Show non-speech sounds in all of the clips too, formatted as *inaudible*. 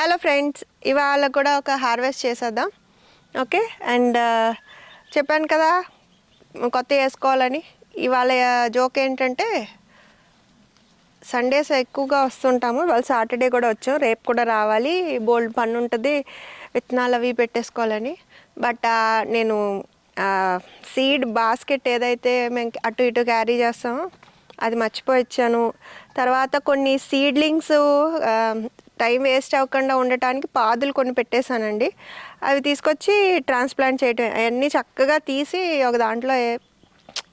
Hello friends ఇవాళ కూడా ఒక హార్వెస్ట్ చేసేద్దాం. ఓకే అండ్ uh, చెప్పాను కదా కొత్త వేసుకోవాలని. ఇవాళ uh, జోక్ ఏంటంటే సండేస్ ఎక్కువగా వస్తుంటాము. వాళ్ళు సాటర్డే కూడా వచ్చాం. రేపు కూడా రావాలి. బోల్డ్ పన్ను ఉంటుంది. విత్తనాలు అవి పెట్టేసుకోవాలని. బట్ uh, నేను సీడ్ బాస్కెట్ ఏదైతే మేము అటు ఇటు క్యారీ చేస్తామో అది మర్చిపోయి వచ్చాను. తర్వాత కొన్ని సీడ్లింగ్స్ టైం వేస్ట్ అవ్వకుండా ఉండటానికి పాదులు కొన్ని పెట్టేశానండి. అవి తీసుకొచ్చి ట్రాన్స్ప్లాంట్ చేయటం అవన్నీ చక్కగా తీసి ఒక దాంట్లో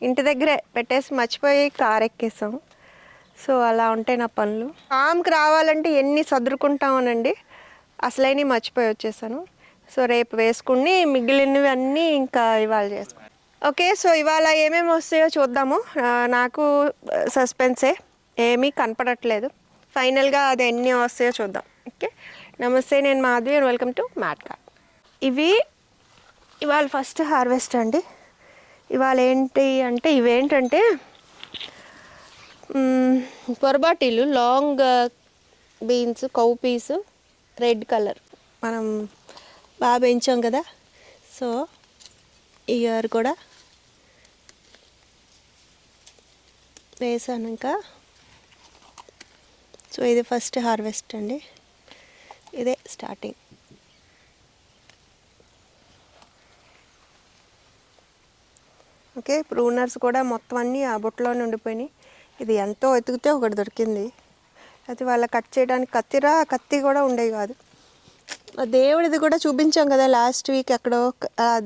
ఇంటి దగ్గరే పెట్టేసి మర్చిపోయి కార్ ఎక్కేసాం. సో అలా ఉంటాయి నా పనులు. ఫామ్కి రావాలంటే ఎన్ని సదురుకుంటామోనండి అసలైన మర్చిపోయి వచ్చేసాను. సో రేపు వేసుకుని మిగిలినవి అన్నీ ఇంకా ఇవాళ చేసుకుంటాం ఓకే సో ఇవాళ ఏమేమి వస్తాయో చూద్దాము. నాకు సస్పెన్సే. ఏమీ కనపడట్లేదు. ఫైనల్గా అది ఎన్ని వస్తాయో చూద్దాం. ఓకే? నమస్తే నేను Madhavi and welcome to mat ఇవి ఇవాళ ఫస్ట్ హార్వెస్ట్ అండి. ఇవాళ ఏంటి అంటే ఇవేంటంటే పొరబాటీలు long beans cow peas red colour మనం బాగా పెంచాం కదా. సో ఈ ఇయర్ కూడా వేసాను ఇంకా. సో ఇది ఫస్ట్ హార్వెస్ట్ అండి. ఇదే స్టార్టింగ్. ఓకే ప్రూనర్స్ కూడా మొత్తం అన్నీ ఆ బుట్టలోనే ఉండిపోయినాయి. ఇది ఎంతో ఎతికితే ఒకటి దొరికింది. అది వాళ్ళ కట్ చేయడానికి కత్తిరా కత్తి కూడా ఉండేవి కాదు. దేవుడిది కూడా చూపించాం కదా లాస్ట్ వీక్ ఎక్కడో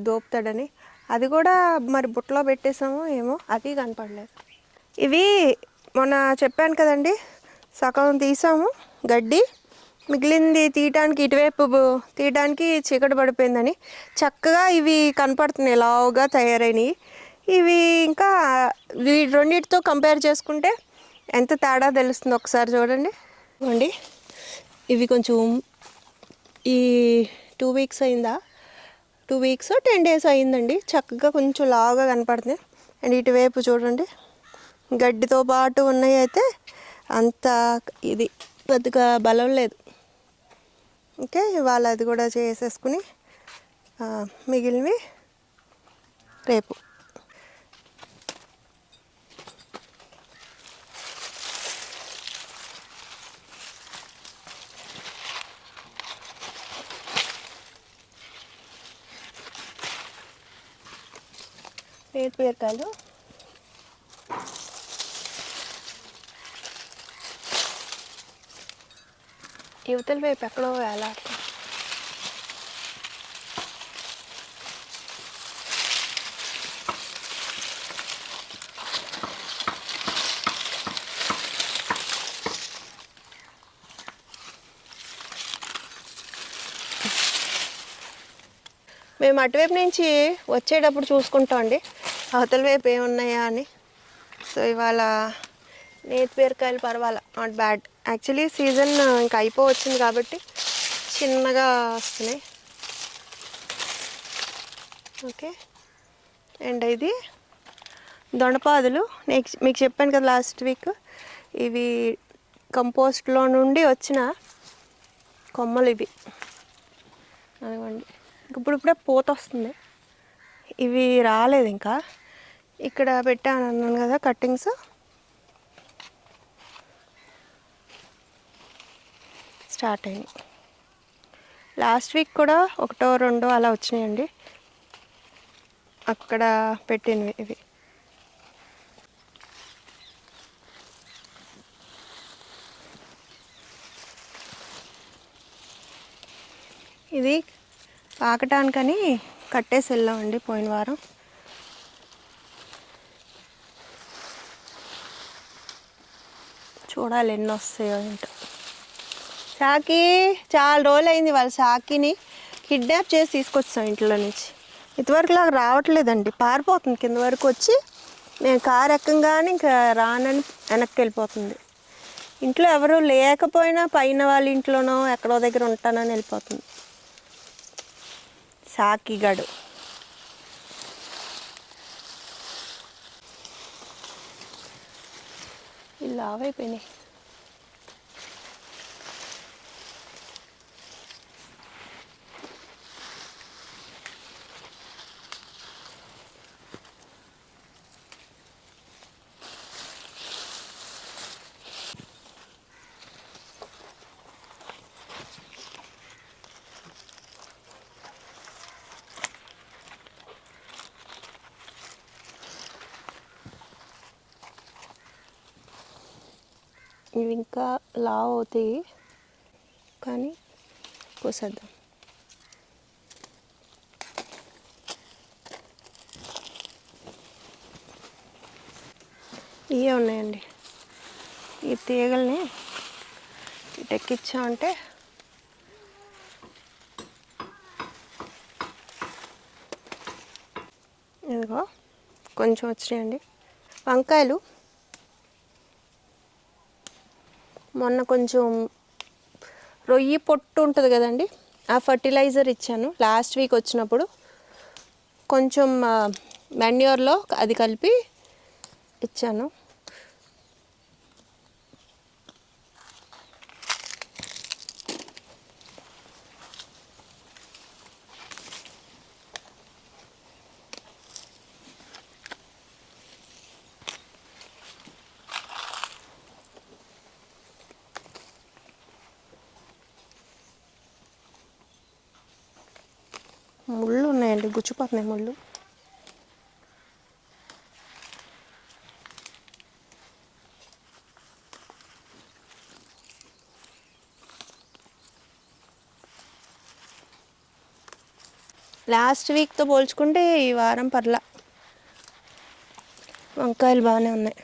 దోపుతాడని. అది కూడా మరి బుట్టలో పెట్టేసామో ఏమో అది కనపడలేదు. ఇవి మొన్న చెప్పాను కదండి సగం తీసాము గడ్డి. మిగిలింది తీయటానికి ఇటువైపు తీయటానికి చీకటి పడిపోయిందని. చక్కగా ఇవి కనపడుతున్నాయి లావుగా తయారైనవి ఇవి ఇంకా వీ రెండింటితో కంపేర్ చేసుకుంటే ఎంత తేడా తెలుస్తుంది ఒకసారి చూడండి. చూడండి ఇవి కొంచెం ఈ టూ వీక్స్ అయిందా? టూ వీక్స్ టెన్ డేస్ అయిందండి. చక్కగా కొంచెం లావుగా కనపడుతుంది అండ్ ఇటువైపు చూడండి. గడ్డితో పాటు ఉన్నాయి అయితే. అంత ఇది పెద్దగా బలం లేదు. ఓకే ఇవాళ అది కూడా చేసేసుకుని మిగిలినవి రేపు. పేరు పేరకాయలు యువతల వైపు ఎక్కడో వేలాడుతుంది మేము అటువైపు నుంచి వచ్చేటప్పుడు చూసుకుంటాం అండి. అవతల వైపు ఏమున్నాయా అని. సో ఇవాళ నేతి బీరకాయలు పర్వాలా? నాట్ బ్యాడ్ యాక్చువల్లీ సీజన్ ఇంకా అయిపోవచ్చింది కాబట్టి చిన్నగా వస్తున్నాయి. ఓకే అండ్ ఇది దొండపాదులు. నెక్స్ట్ మీకు చెప్పాను కదా లాస్ట్ వీక్ ఇవి కంపోస్ట్లో నుండి వచ్చిన కొమ్మలు ఇవి. అదిగోండి. ఇప్పుడు ఇప్పుడే పూత వస్తుంది. ఇవి రాలేదు ఇంకా. ఇక్కడ పెట్టాను అన్నాను కదా కట్టింగ్స్ స్టార్ట్ అయింది లాస్ట్ వీక్ కూడా ఒకటో రెండో అలా వచ్చినాయండి. అక్కడ పెట్టినవి ఇవి. ఇది పాకటానికని కట్టేసి వెళ్ళామండి పోయిన వారం. చూడాలి ఎన్ని వస్తాయో ఏంటో. షాకి చాలా రోజులు అయింది వాళ్ళ షాకిని కిడ్నాప్ చేసి తీసుకొచ్చాం ఇంట్లో నుంచి. ఇంతవరకు లాగా రావట్లేదండి. పారిపోతుంది. కింద వరకు వచ్చి నేను కారు ఎక్కంగానే ఇంకా రానని వెనక్కి వెళ్ళిపోతుంది. ఇంట్లో ఎవరు లేకపోయినా పైన వాళ్ళ ఇంట్లోనో ఎక్కడో దగ్గర ఉంటానని వెళ్ళిపోతుంది. సాకిగాడు ఇలా అయిపోయినాయి ఇవి ఇంకా లావ్ అవుతాయి. కానీ కోసేద్దాం ఇవే ఉన్నాయండి. ఈ తీగల్ని ఇటెక్కిచ్చామంటే ఇదిగో కొంచెం వచ్చినాయండి. వంకాయలు మొన్న కొంచెం రొయ్యి పొట్టు ఉంటుంది కదండి ఆ ఫర్టిలైజర్ ఇచ్చాను. లాస్ట్ వీక్ వచ్చినప్పుడు కొంచెం మెన్యూర్లో అది కలిపి ఇచ్చాను. ముళ్ళు ఉన్నాయండి గుచ్చిపోతున్నాయి ముళ్ళు. లాస్ట్ వీక్తో పోల్చుకుంటే ఈ వారం పర్లా. వంకాయలు బాగానే ఉన్నాయి.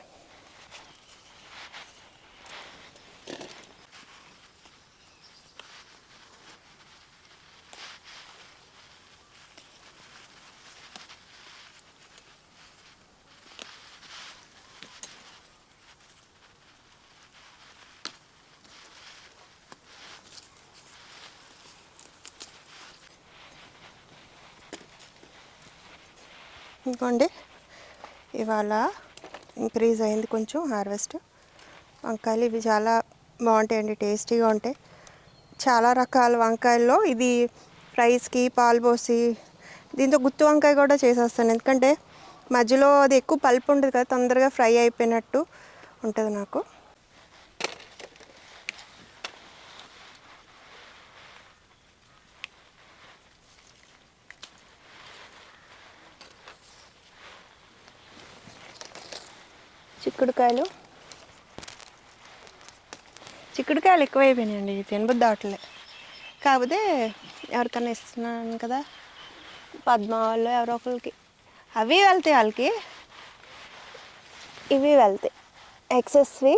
ఇంకోండి ఇవాళ ఇంక్రీజ్ అయింది కొంచెం హార్వెస్ట్. వంకాయలు ఇవి చాలా బాగుంటాయండి టేస్టీగా ఉంటాయి. చాలా రకాల వంకాయల్లో ఇది ఫ్రైస్కి పాలు పోసి దీంతో గుత్తి వంకాయ కూడా చేసేస్తాను. ఎందుకంటే మధ్యలో అది ఎక్కువ పల్పు ఉంటుంది కదా తొందరగా ఫ్రై అయిపోయినట్టు ఉంటుంది నాకు. చిక్కుడుకాయలు. చిక్కుడుకాయలు ఎక్కువైపోయినాయండి తినబుద్ధి అవట్లే కాకపోతే ఎవరికైనా ఇస్తున్నాను కదా పద్మ వాళ్ళు ఎవరో ఒకరికి అవి వెళ్తాయి వాళ్ళకి ఇవి వెళ్తాయి ఎక్సెస్వి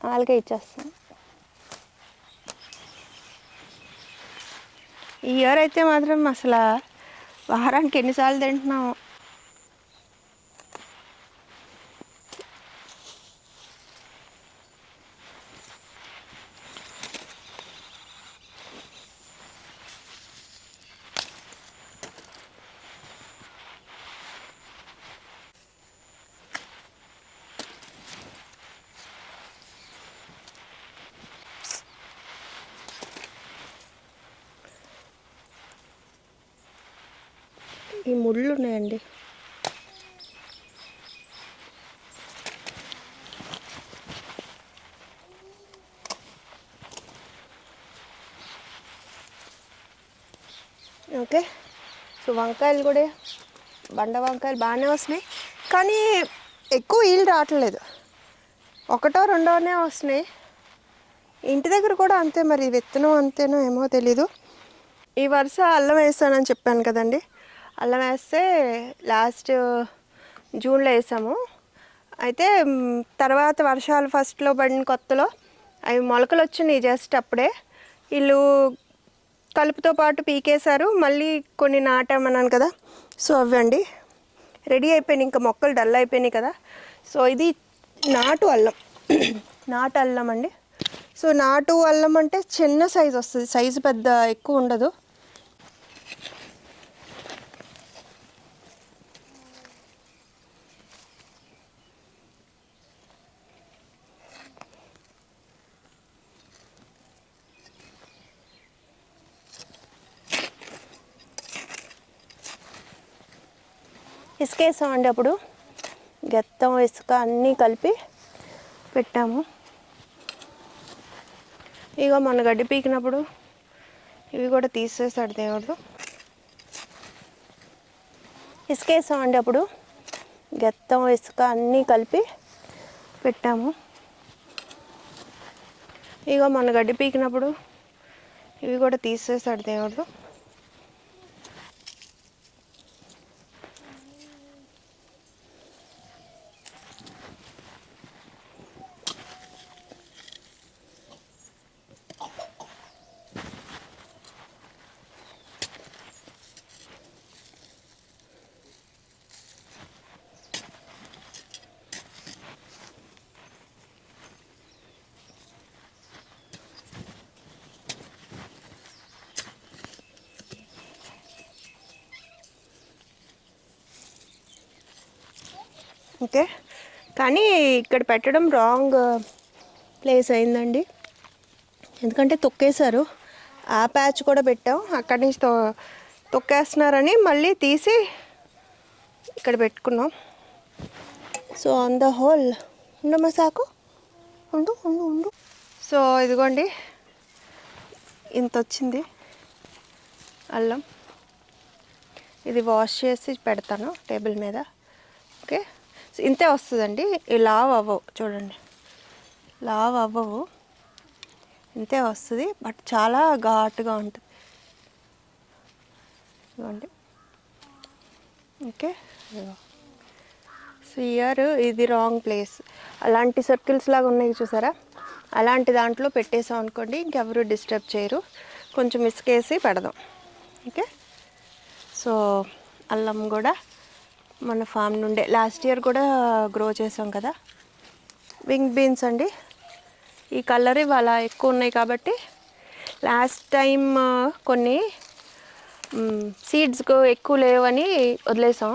వాళ్ళకే ఇచ్చేస్తాను ఈ ఇయర్ అయితే మాత్రం అసలు వారానికి ఎన్నిసార్లు తింటున్నాము ఈ ముళ్ళు ఉన్నాయండి ఓకే సో వంకాయలు కూడా బండ వంకాయలు బాగానే వస్తున్నాయి. కానీ ఎక్కువ ఈలు రావట్లేదు. ఒకటో రెండోనే వస్తున్నాయి. ఇంటి దగ్గర కూడా అంతే మరి విత్తనం అంతేనో ఏమో తెలీదు. ఈ వరుస అల్లం వేస్తానని చెప్పాను కదండి. అల్లం వేస్తే లాస్ట్ జూన్లో వేసాము. అయితే తర్వాత వర్షాలు ఫస్ట్లో పడిన కొత్తలో అవి మొలకలు వచ్చినాయి జస్ట్ అప్పుడే. వీళ్ళు కలుపుతో పాటు పీకేశారు. మళ్ళీ కొన్ని నాటామన్నాను కదా. సో అవ్వండి. రెడీ అయిపోయినాయి. ఇంకా మొక్కలు డల్ అయిపోయినాయి కదా. సో ఇది నాటు అల్లం. *clears throat* నాటు అల్లం అండి. సో నాటు అల్లం అంటే చిన్న సైజు వస్తుంది. సైజు పెద్ద ఎక్కువ ఉండదు. ఇసుక వేసామండి అప్పుడు. గెత్తం ఇసుక అన్నీ కలిపి పెట్టాము. ఇగో మొన్న గడ్డి పీకినప్పుడు ఇవి కూడా తీసేసాడు దేవుడు. ఇసుక వేసామండి అప్పుడు. గెత్తం ఇసుక అన్నీ కలిపి పెట్టాము. ఇగో మన గడ్డి పీకినప్పుడు ఇవి కూడా తీసేసాడు దేవుడు. ఓకే. కానీ ఇక్కడ పెట్టడం రాంగ్ ప్లేస్ అయిందండి. ఎందుకంటే తొక్కేశారు. ఆ ప్యాచ్ కూడా పెట్టాం. అక్కడి నుంచి తొ తొక్కేస్తున్నారని మళ్ళీ తీసి ఇక్కడ పెట్టుకున్నాం. సో ఆన్ ద హోల్ ఉండమ్మా సాకు. ఉండు ఉండు ఉండు. సో ఇదిగోండి. ఇంత వచ్చింది. అల్లం. ఇది వాష్ చేసి పెడతాను టేబుల్ మీద. ఓకే. ఇంతే వస్తుందండి. ఈ లావ్ అవ్వవు. చూడండి. లావ్ అవ్వవు. ఇంతే వస్తుంది. బట్ చాలా ఘాటుగా ఉంటుంది. ఇదిగోండి. ఓకే. సియర్ సో ఇయర్ ఇది రాంగ్ ప్లేస్. అలాంటి సర్కిల్స్ లాగా ఉన్నాయి చూసారా? అలాంటి దాంట్లో పెట్టేసాం అనుకోండి ఇంకెవరు డిస్టర్బ్ చేయరు. కొంచెం మిస్కేసి పెడదాం. ఓకే. సో అల్లం కూడా మన ఫామ్ నుండే. లాస్ట్ ఇయర్ కూడా గ్రో చేసాం కదా. వింగ్ బీన్స్ అండి. ఈ కలర్ ఇవాళ ఎక్కువ ఉన్నాయి కాబట్టి లాస్ట్ టైం కొన్ని సీడ్స్ ఎక్కువ లేవని వదిలేసాం.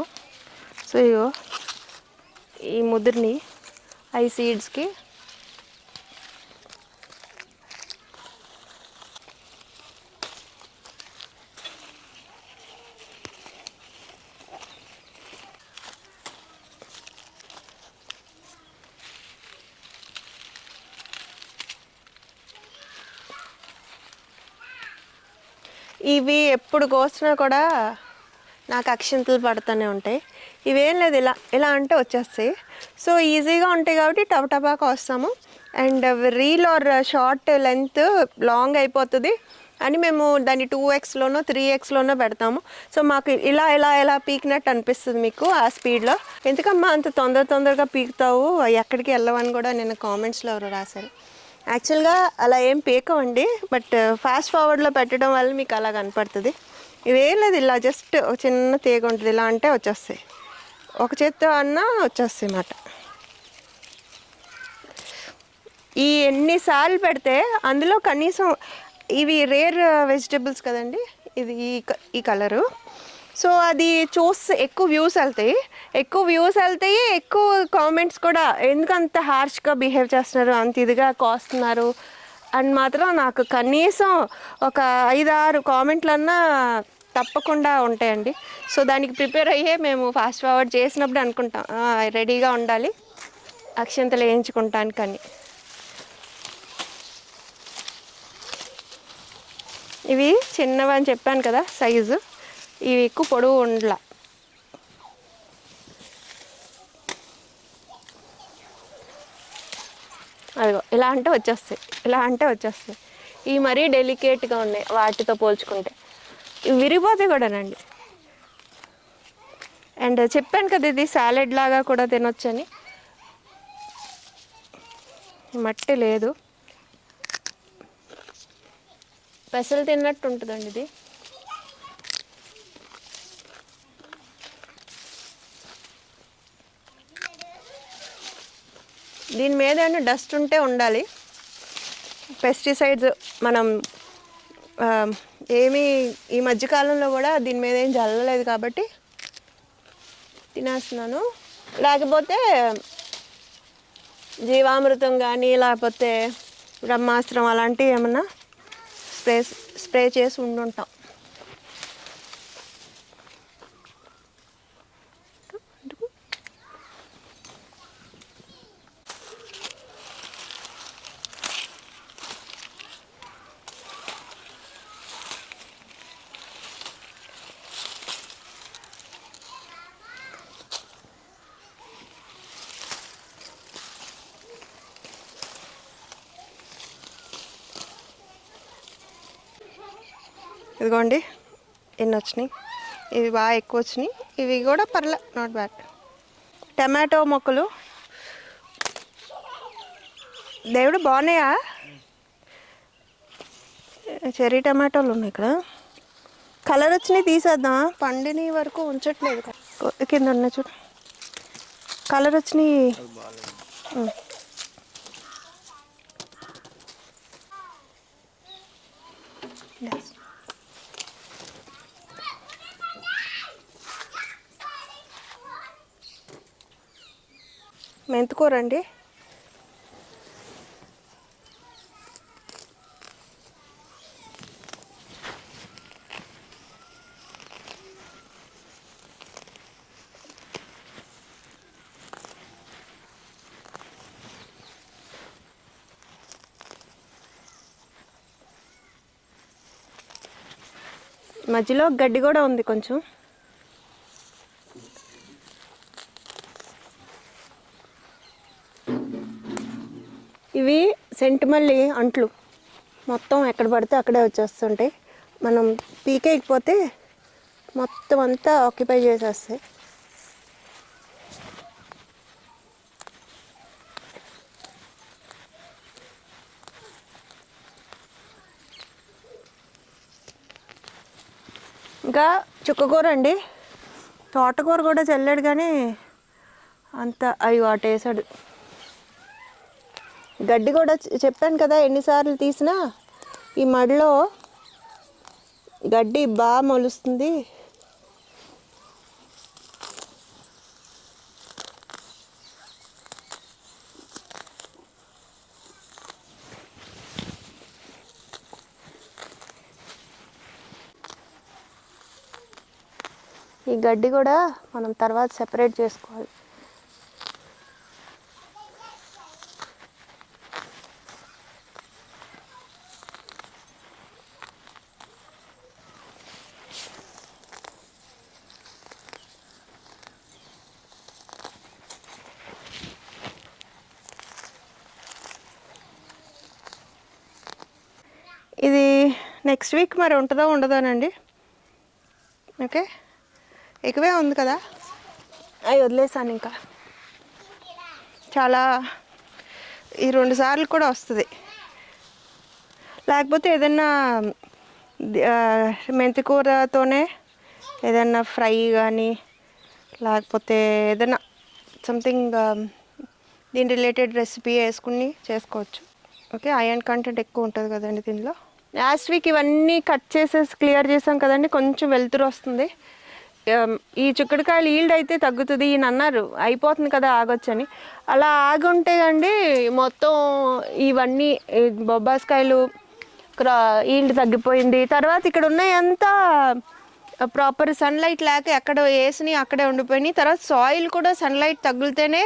సో ఈ ముదిరిని ఐ సీడ్స్కి ఇవి ఎప్పుడు కోసినా కూడా నాకు అక్షింతలు పడుతూనే ఉంటాయి. ఇవేం లేదు ఇలా ఇలా అంటే వచ్చేస్తాయి. సో ఈజీగా ఉంటాయి కాబట్టి టపటపా కోస్తాము. And reel or short length long అయిపోతుంది అని మేము దాన్ని టూ ఎక్స్లోనో త్రీ ఎక్స్లోనో పెడతాము. సో మాకు ఇలా ఇలా ఇలా పీకినట్టు అనిపిస్తుంది మీకు ఆ స్పీడ్లో. ఎందుకమ్మా అంత తొందర తొందరగా పీకుతావు? ఎక్కడికి వెళ్ళవని కూడా నేను కామెంట్స్లో ఎవరు రాశారు. యాక్చువల్గా అలా ఏం పీకవండి బట్ ఫాస్ట్ ఫార్వర్డ్లో పెట్టడం వల్ల మీకు అలా కనపడుతుంది. ఇవేం లేదు ఇలా జస్ట్ ఒక చిన్న తీగ ఉంటుంది ఇలా అంటే వచ్చేస్తాయి. ఒక చేత్తో అన్నా వచ్చేస్తాయి అన్నమాట. ఈ ఎన్నిసార్లు పెడితే అందులో కనీసం ఇవి రేర్ వెజిటేబుల్స్ కదండి ఇది ఈ క- ఈ కలరు సో అది చూస్తే ఎక్కువ వ్యూస్ వెళ్తాయి. ఎక్కువ వ్యూస్ వెళ్తాయి ఎక్కువ కామెంట్స్ కూడా. ఎందుకు అంత హార్ష్గా బిహేవ్ చేస్తున్నారు అంత ఇదిగా కోస్తున్నారు అని మాత్రం నాకు కనీసం ఒక ఐదు ఆరు కామెంట్లన్నా తప్పకుండా ఉంటాయండి. సో దానికి ప్రిపేర్ అయ్యే మేము ఫాస్ట్ ఫార్వర్డ్ చేసినప్పుడు అనుకుంటాం. రెడీగా ఉండాలి. అక్షంతలు వేయించుకుంటానికని ఇవి చిన్నవి అని చెప్పాను కదా సైజు ఇవి ఎక్కువ పొడవు ఉండల. అదిగో ఇలా అంటే వచ్చేస్తాయి ఇలా అంటే వచ్చేస్తాయి. ఇవి మరీ డెలికేట్గా ఉన్నాయి వాటితో పోల్చుకుంటే. ఇవి విరిగిపోతాయి కూడానండి. అండ్ చెప్పాను కదా ఇది సాలెడ్ లాగా కూడా తినొచ్చని. మట్టి లేదు. పెసలు తిన్నట్టు ఉంటుందండి ఇది. దీని మీద ఏమైనా డస్ట్ ఉంటే ఉండాలి. పెస్టిసైడ్స్ మనం ఏమీ ఈ మధ్యకాలంలో కూడా దీని మీద ఏం చల్లలేదు కాబట్టి తినేస్తున్నాను. లేకపోతే జీవామృతం కానీ లేకపోతే బ్రహ్మాస్త్రం అలాంటివి ఏమన్నా స్ప్రే స్ప్రే చేసి ఉండుంటాం. ఇదిగోండి ఎన్ని వచ్చినాయి? ఇవి బాగా ఎక్కువ వచ్చినాయి. ఇవి కూడా పర్లే నాట్ బ్యాడ్ టమాటో మొక్కలు. దేవుడు బాగున్నాయా? చెర్రీ టమాటోలు ఉన్నాయి ఇక్కడ. కలర్ వచ్చినాయి తీసేద్దాం పండిని వరకు ఉంచట్లేదు. కింద ఉన్నాయి చూడు. కలర్ వచ్చినాయి. మెంతుకూరండి మధ్యలో గడ్డి కూడా ఉంది కొంచెం. ఇవి మళ్ళీ అంట్లు మొత్తం ఎక్కడ పడితే అక్కడే వచ్చేస్తుంటాయి. మనం పీకేయకపోతే మొత్తం అంతా ఆక్యుపై చేసేస్తాయి. ఇంకా చుక్కకూర అండి. తోటకూర కూడా చల్లాడు కానీ అంత అయ్యో వాటేసాడు. వేసాడు గడ్డి కూడా చెప్పాను కదా ఎన్నిసార్లు తీసినా ఈ మడిలో గడ్డి బాగా మొలుస్తుంది. ఈ గడ్డి కూడా మనం తర్వాత సెపరేట్ చేసుకోవాలి ఇది నెక్స్ట్ వీక్ మరి ఉంటుందో ఉండదోనండి ఓకే. ఎక్కువే ఉంది కదా? అవి వదిలేసాను ఇంకా. చాలా ఈ రెండు సార్లు కూడా వస్తుంది. లేకపోతే ఏదైనా మెంతికూరతోనే ఏదన్నా ఏదైనా ఫ్రై కానీ లేకపోతే ఏదైనా సంథింగ్ దీని రిలేటెడ్ రెసిపీ వేసుకుని చేసుకోవచ్చు. ఓకే ఐరన్ కంటెంట్ ఎక్కువ ఉంటుంది కదండి దీనిలో? లాస్ట్ వీక్ ఇవన్నీ కట్ చేసేసి క్లియర్ చేసాం కదండి కొంచెం వెలుతురు వస్తుంది. Um, ఈ చిక్కుడుకాయలు ఈల్డ్ అయితే తగ్గుతుంది ఈయన అన్నారు అయిపోతుంది కదా ఆగొచ్చని. అలా ఆగుంటే అండి మొత్తం ఇవన్నీ బొబ్బాస్కాయలు క్రా ఈల్డ్ తగ్గిపోయింది. తర్వాత ఇక్కడ ఉన్నాయంతా ప్రాపర్ సన్లైట్ లేక ఎక్కడ వేసినాయి అక్కడే ఉండిపోయినాయి. తర్వాత సాయిల్ కూడా సన్లైట్ తగిలితేనే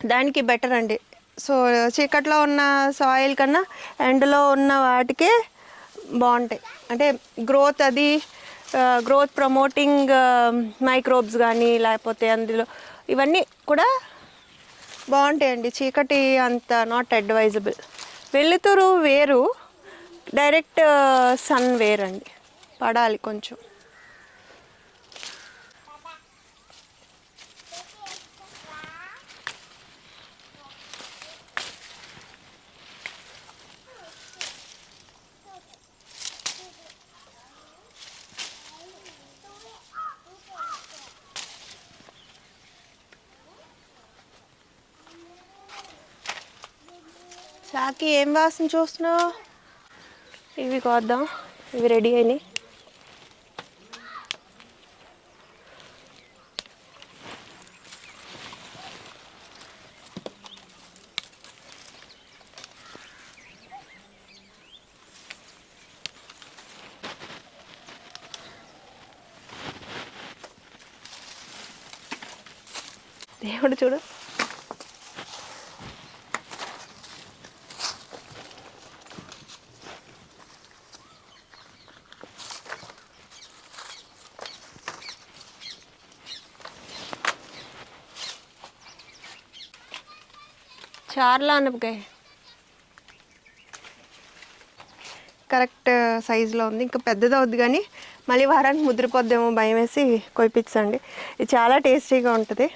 దానికి బెటర్ అండి. సో చీకట్లో ఉన్న సాయిల్ కన్నా ఎండలో ఉన్న వాటికే బాగుంటాయి. అంటే గ్రోత్ అది గ్రోత్ ప్రమోటింగ్ మైక్రోబ్స్ కానీ లేకపోతే అందులో ఇవన్నీ కూడా బాగుంటాయండి. చీకటి అంత నాట్ అడ్వైజబుల్ వెలుతురు వేరు డైరెక్ట్ సన్ వేరండి. పడాలి కొంచెం. నాకు ఏం వాసన చూస్తున్నావు? ఇవి కోద్దాం. ఇవి రెడీ అయినాయి. దేవుడు చూడు. చార్లా అనపకాయ కరెక్ట్ సైజులో ఉంది. ఇంకా పెద్దది అవుద్ది కానీ మళ్ళీ వారానికి ముద్రపోద్దేమో భయం వేసి కొయిపించండి ఇది చాలా టేస్టీగా ఉంటుంది.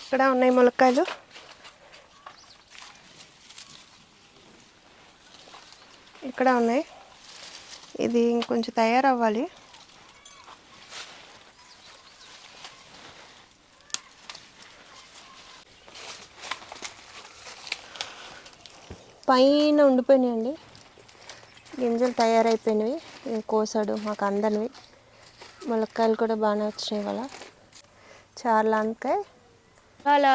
ఇక్కడ ఉన్నాయి ములక్కాయలు. ఇక్కడ ఉన్నాయి. ఇది ఇంకొంచెం తయారవ్వాలి. పైన ఉండిపోయినాయండి. గింజలు తయారైపోయినవి ఇంక కోసాడు మాకు అందనివి ములక్కాయలు కూడా బాగానే వచ్చినాయి ఇవాళ. చాలా అంతే అలా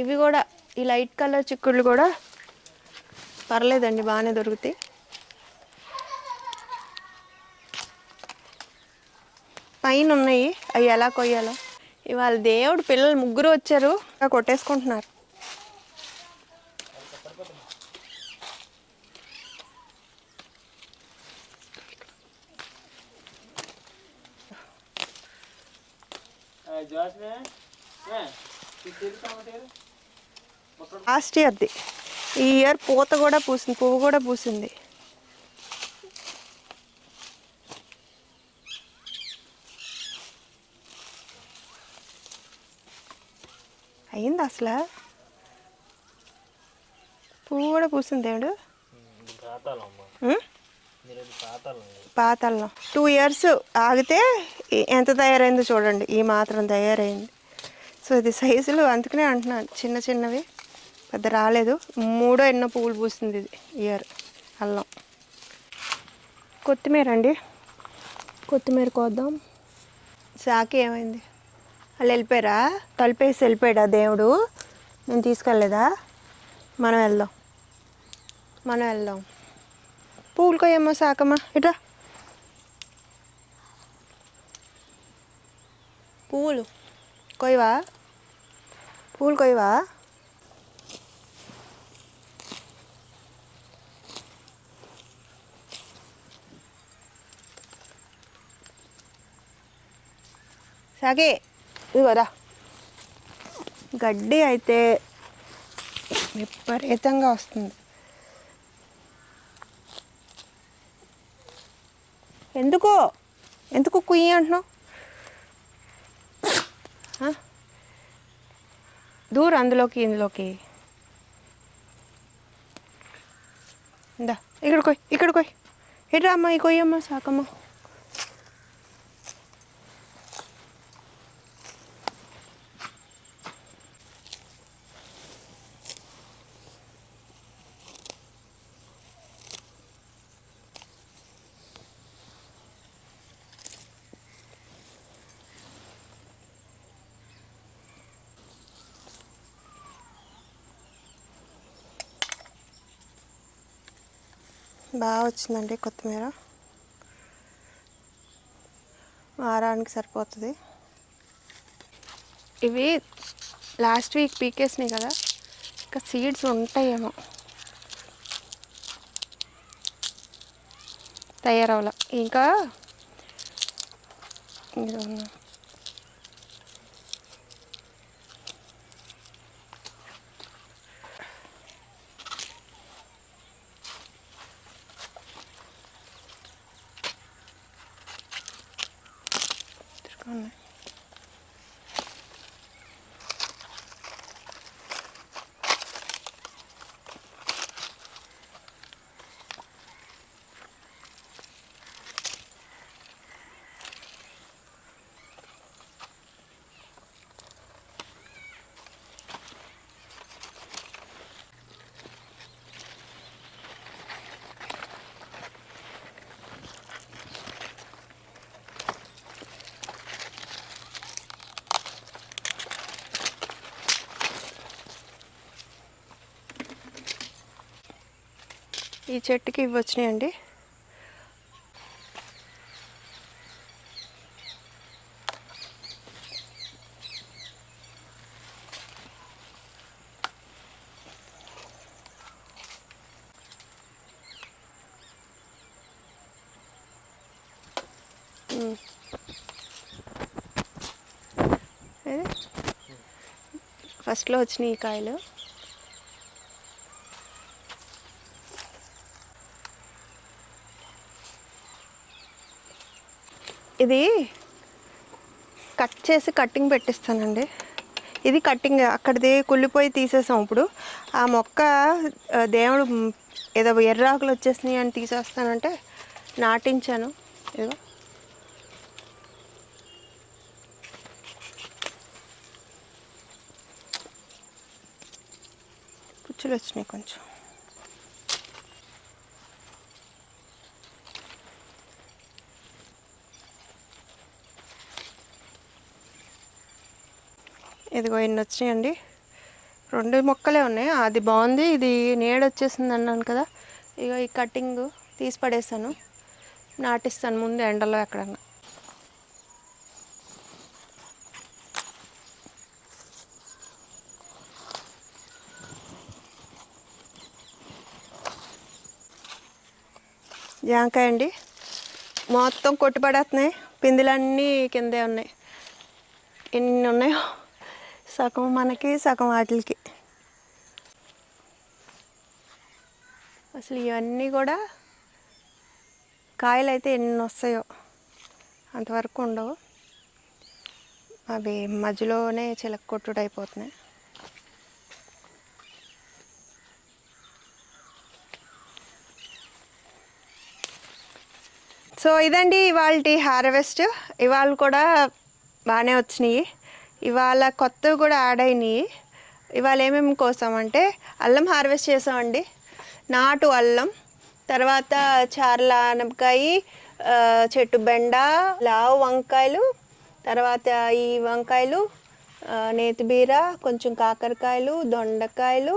ఇవి కూడా ఈ లైట్ కలర్ చిక్కుళ్ళు కూడా పర్లేదండి బాగానే దొరుకుతాయి. పైన ఉన్నాయి అవి ఎలా కొయ్యాలో. ఇవాళ దేవుడు పిల్లలు ముగ్గురు వచ్చారు కొట్టేసుకుంటున్నారు. లాస్ట్ ఇయర్ది ఈ ఇయర్ పూత కూడా పూసింది పువ్వు కూడా పూసింది. అయింది అసలు? పువ్వు కూడా పూసింది ఉం? పాతాళం టూ ఇయర్స్ ఆగితే ఎంత తయారైందో చూడండి. ఈ మాత్రం తయారైంది. సో ఇది సైజులు అందుకనే అంటున్నాను. చిన్న చిన్నవి. పెద్ద రాలేదు. మూడో ఎన్నో పువ్వులు పూసింది ఇది ఇయర్ అల్లం. కొత్తిమీర అండి. కొత్తిమీర కోద్దాం. సాకి ఏమైంది? వాళ్ళు వెళ్ళిపోయారా? తలిపేసి వెళ్ళిపోయాడా దేవుడు? నేను తీసుకెళ్ళలేదా? మనం వెళ్దాం. మనం వెళ్దాం. పూలు కొయ్యమ్మా సాకమ్మా. ఇట్రా పూలు కొయ్యవా? పూలు కొయ్యవా? సాగే ఇదిగోరా గడ్డి అయితే విపరీతంగా వస్తుంది. ఎందుకు? ఎందుకు కుయ్యి అంటున్నావు? దూర దూరం అందులోకి ఇందులోకి. ఇందా ఇక్కడ కొయ్ ఇక్కడ కొయ్ ఎట్రా అమ్మ ఈ కొయ్యమ్మ సాకమ్మ? బాగా వచ్చిందండి కొత్తిమీర. వారానికి సరిపోతుంది. ఇవి లాస్ట్ వీక్ పీకేసినాయి కదా ఇంకా సీడ్స్ ఉంటాయేమో. తయారవల ఇంకా ఇది ఉన్నా ఈ చెట్టుకి ఇవి వచ్చినాయండి. ఫస్ట్లో వచ్చినాయి ఈ కాయలు. ఇది కట్ చేసి కట్టింగ్ పెట్టిస్తానండి. ఇది కట్టింగ్ అక్కడిది కుళ్ళిపోయి తీసేసాం ఇప్పుడు. ఆ మొక్క దేవుడు ఏదో ఎర్రాకులు వచ్చేసినాయి అని తీసేస్తానంటే నాటించాను. ఇదిగో. పుచ్చులు వచ్చినాయి కొంచెం. ఇదిగో ఎన్ని వచ్చినాయండి. రెండు మొక్కలే ఉన్నాయి. అది బాగుంది. ఇది నీడ వచ్చేసింది అన్నాను కదా. ఇక ఈ కటింగ్ తీసి పడేసాను. నాటిస్తాను ముందు ఎండలో ఎక్కడన్నా. జాంకాయ అండి. మొత్తం కొట్టుపడేస్తున్నాయి పిందులన్నీ కిందే ఉన్నాయి. ఎన్ని ఉన్నాయో. సగం మనకి సగం వాటికి. అసలు ఇవన్నీ కూడా కాయలు అయితే ఎన్ని వస్తాయో అంతవరకు ఉండవు. అవి మధ్యలోనే చిలక కొట్టుడు అయిపోతున్నాయి సో ఇదండి ఇవాళ హార్వెస్ట్. ఇవాళ కూడా బాగానే వచ్చినాయి. ఇవాళ కొత్తవి కూడా యాడ్ అయినాయి. ఇవాళ ఏమేమి కోసామంటే అల్లం హార్వెస్ట్ చేసామండి. నాటు అల్లం తర్వాత చార్ల అనపకాయ చెట్టు బెండ లావు వంకాయలు తర్వాత ఈ వంకాయలు నేతిబీర కొంచెం కాకరకాయలు దొండకాయలు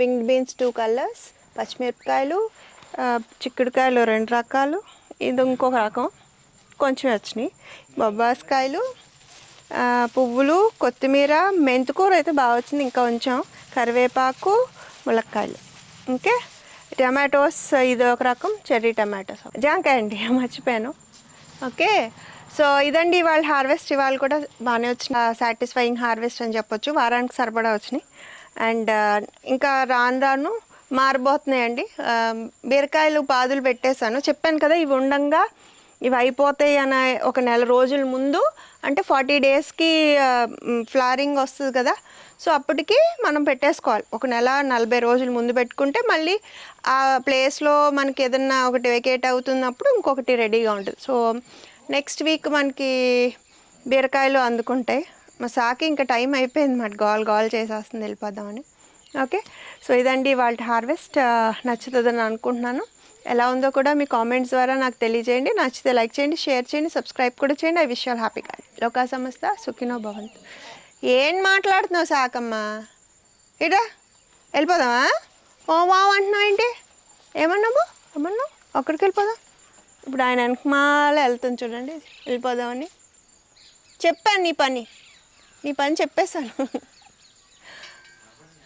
వింగ్ బీన్స్ టూ కలర్స్ పచ్చిమిరపకాయలు చిక్కుడుకాయలు రెండు రకాలు. ఇది ఇంకొక రకం. కొంచెం వచ్చినాయి. బొబ్బాస్కాయలు పువ్వులు కొత్తిమీర మెంతికూర అయితే బాగా వచ్చింది ఇంకా కొంచెం. కరివేపాకు ములక్కాయలు. ఓకే? టమాటోస్ ఇది ఒక రకం చెర్రీ టమాటోస్. జాంకాయ అండి *laughs* మర్చిపోయాను. ఓకే? సో ఇదండి ఇవాళ హార్వెస్ట్. ఇవాళ కూడా బాగానే వచ్చిన సాటిస్ఫైయింగ్ హార్వెస్ట్ అని చెప్పొచ్చు. వారానికి సరిపడా వచ్చినాయి. అండ్ ఇంకా రాను రాను మారిపోతున్నాయండి బీరకాయలు పాదులు పెట్టేశాను. చెప్పాను కదా ఇవి ఉండంగా ఇవి అయిపోతాయి అనే ఒక నెల రోజుల ముందు అంటే ఫార్టీ డేస్కి ఫ్లవరింగ్ వస్తుంది కదా. సో అప్పటికి మనం పెట్టేసుకోవాలి. ఒక నెల నలభై రోజుల ముందు పెట్టుకుంటే మళ్ళీ ఆ ప్లేస్లో మనకి ఏదన్నా ఒకటి వెకేట్ అవుతున్నప్పుడు ఇంకొకటి రెడీగా ఉంటుంది. సో నెక్స్ట్ వీక్ మనకి బీరకాయలు అందుకుంటాయి. మా సాకి ఇంకా టైం అయిపోయింది మాట. గాల్ గాల్ చేసేస్తుంది వెళ్ళిపోదామని. ఓకే? సో ఇదండి వాళ్ళ హార్వెస్ట్. నచ్చుతుందని అనుకుంటున్నాను. ఎలా ఉందో కూడా మీ కామెంట్స్ ద్వారా నాకు తెలియజేయండి. నచ్చితే లైక్ చేయండి షేర్ చేయండి సబ్స్క్రైబ్ కూడా చేయండి. ఐ విషయాలు హ్యాపీగా లోకా సంస్థ సుఖినో భవంతు ఏం మాట్లాడుతున్నావు సాకమ్మ? ఇడా వెళ్ళిపోదామా? ఓ వావ్ అంటున్నావు ఏంటి? ఏమన్నావు ఏమన్నావు? అక్కడికి వెళ్ళిపోదాం. ఇప్పుడు ఆయన వెనకమాల వెళ్తుంది చూడండి. వెళ్ళిపోదామని. చెప్పాను నీ పని. నీ పని చెప్పేశాను.